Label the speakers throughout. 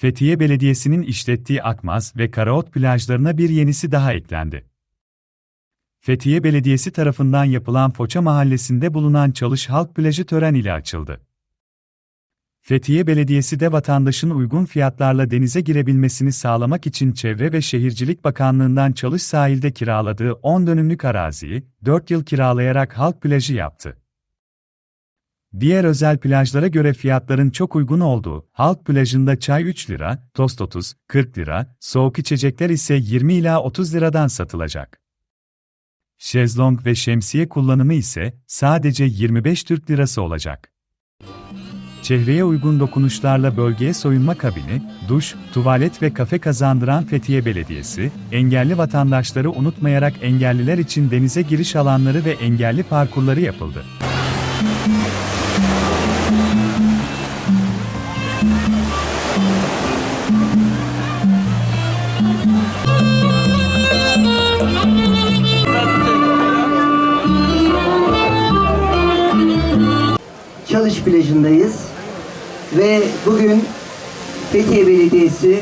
Speaker 1: Fethiye Belediyesi'nin işlettiği Akmaz ve Karaot plajlarına bir yenisi daha eklendi. Fethiye Belediyesi tarafından yapılan Foça Mahallesi'nde bulunan Çalış Halk Plajı tören ile açıldı. Fethiye Belediyesi de vatandaşın uygun fiyatlarla denize girebilmesini sağlamak için Çevre ve Şehircilik Bakanlığı'ndan Çalış sahilde kiraladığı 10 dönümlük araziyi 4 yıl kiralayarak halk plajı yaptı. Diğer özel plajlara göre fiyatların çok uygun olduğu, halk plajında çay 3 lira, tost 30, 40 lira, soğuk içecekler ise 20 ila 30 liradan satılacak. Şezlong ve şemsiye kullanımı ise sadece 25 Türk lirası olacak. Çehreye uygun dokunuşlarla bölgeye soyunma kabini, duş, tuvalet ve kafe kazandıran Fethiye Belediyesi, engelli vatandaşları unutmayarak engelliler için denize giriş alanları ve engelli parkurları yapıldı.
Speaker 2: Çalış plajındayız ve bugün Fethiye Belediyesi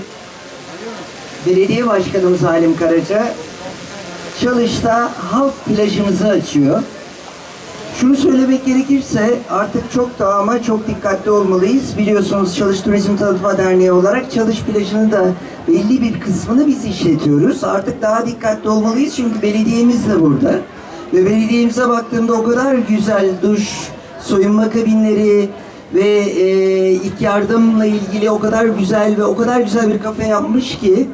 Speaker 2: Belediye Başkanımız Halim Karaca Çalış'ta halk plajımızı açıyor. Şunu söylemek gerekirse artık çok daha ama çok dikkatli olmalıyız. Biliyorsunuz Çalış Turizm Tanıtma Derneği olarak Çalış plajının da belli bir kısmını biz işletiyoruz. Artık daha dikkatli olmalıyız çünkü belediyemiz de burada. Ve belediyemize baktığımda o kadar güzel duş, soyunma kabinleri ve e, ilk yardımla ilgili o kadar güzel ve o kadar güzel bir kafe yapmış ki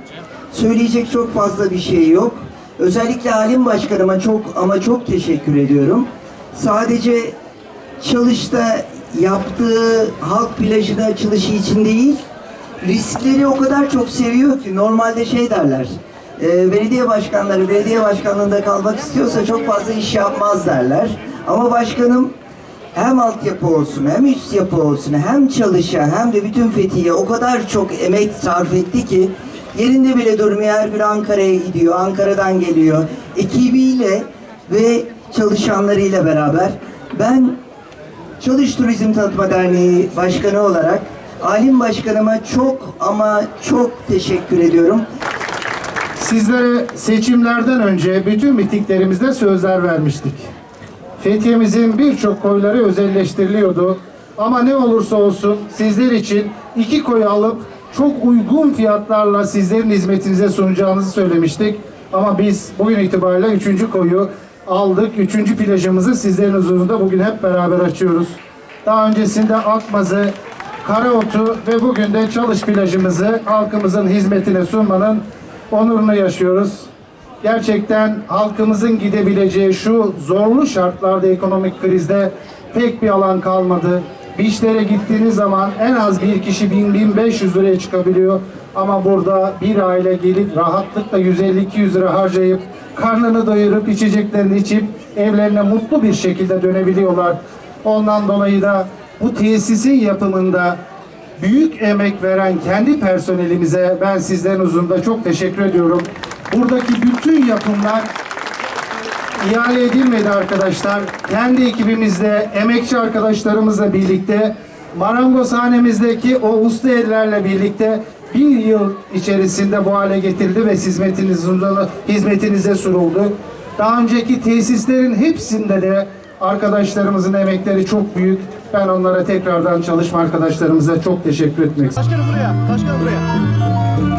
Speaker 2: söyleyecek çok fazla bir şey yok. Özellikle Halim Başkanıma çok ama çok teşekkür ediyorum. Sadece çalışta yaptığı halk plajının açılışı için değil, riskleri o kadar çok seviyor ki normalde şey derler. e, belediye başkanları belediye başkanlığında kalmak istiyorsa çok fazla iş yapmaz derler. Ama başkanım hem altyapı olsun, hem üst yapı olsun, hem çalışa, hem de bütün Fethiye o kadar çok emek sarf etti ki yerinde bile durmuyor. Her gün Ankara'ya gidiyor, Ankara'dan geliyor. Ekibiyle ve çalışanlarıyla beraber ben Çalış Turizm Tanıtma Derneği Başkanı olarak Alim Başkanıma çok ama çok teşekkür ediyorum.
Speaker 3: Sizlere seçimlerden önce bütün mitinglerimizde sözler vermiştik. Fethiye'mizin birçok koyları özelleştiriliyordu. Ama ne olursa olsun sizler için iki koyu alıp çok uygun fiyatlarla sizlerin hizmetinize sunacağınızı söylemiştik. Ama biz bugün itibariyle üçüncü koyu aldık. Üçüncü plajımızı sizlerin huzurunda bugün hep beraber açıyoruz. Daha öncesinde Akmaz'ı, Karaot'u ve bugün de Çalış plajımızı halkımızın hizmetine sunmanın onurunu yaşıyoruz. Gerçekten halkımızın gidebileceği şu zorlu şartlarda ekonomik krizde pek bir alan kalmadı. Beachlere gittiğiniz zaman en az bir kişi 1000-1500 liraya çıkabiliyor. Ama burada bir aile gelip rahatlıkla 150-200 lira harcayıp karnını doyurup içeceklerini içip evlerine mutlu bir şekilde dönebiliyorlar. Ondan dolayı da bu tesisin yapımında büyük emek veren kendi personelimize ben sizlerin huzurunda çok teşekkür ediyorum. Buradaki bütün yapımlar ihale edilmedi arkadaşlar. Kendi ekibimizle, emekçi arkadaşlarımızla birlikte, marangozhanemizdeki o usta ellerle birlikte bir yıl içerisinde bu hale getirildi ve hizmetiniz, hizmetinize sunuldu. Daha önceki tesislerin hepsinde de arkadaşlarımızın emekleri çok büyük. Ben onlara tekrardan çalışma arkadaşlarımıza çok teşekkür etmek istiyorum.
Speaker 4: Başkanım buraya. Başkanım buraya.